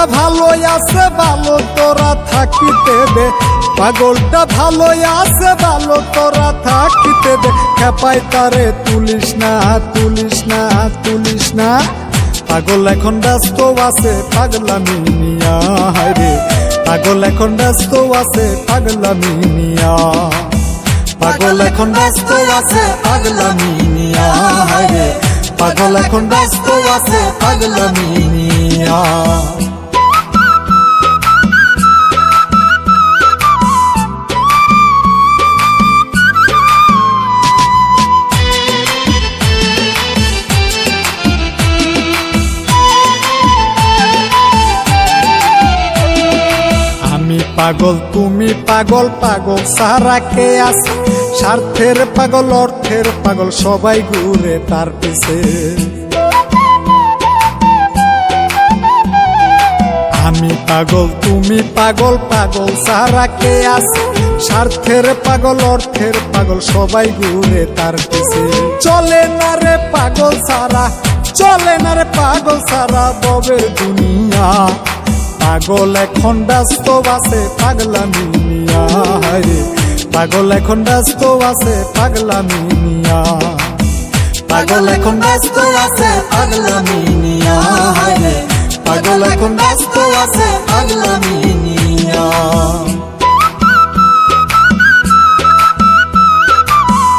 পাগলটা ভালোই আছে, ভালো তোরা থাকিতে দে। পাগলটা ভালোই আছে, ভালো তোরা থাকিতে দে। খেপাই তারে, তুলিস না তুলিস না তুলিস না। পাগল এখন ব্যস্ত আছে, পাগলামি নিয়া রে। পাগল এখন ব্যস্ত আছে, পাগলামি নিয়া। পাগল এখন ব্যস্ত আছে, পাগলামি নিয়া রে। পাগল এখন ব্যস্ত আছে, পাগলামি নিয়া। পাগল, তুমি পাগল পাগল, সারা কে আছে? স্বার্থের পাগল, অর্থের পাগল, সবাই ঘুরে তার পিছে। আমি পাগল, তুমি পাগল পাগল, সারা কে আছে? স্বার্থের পাগল, অর্থের পাগল, সবাই ঘুরে তার পিছে। চলে না রে পাগল, সারা, চলে না রে পাগল, সারা ববের দুনিয়া। পাগল এখন ব্যস্ত আছে, পাগলামি মিয়া পাগল এখন ব্যস্ত আছে, পাগলামি মিয়া পাগল এখন ব্যস্ত আছে, পাগলামি মিয়া পাগল এখন ব্যস্ত আছে, পাগলামি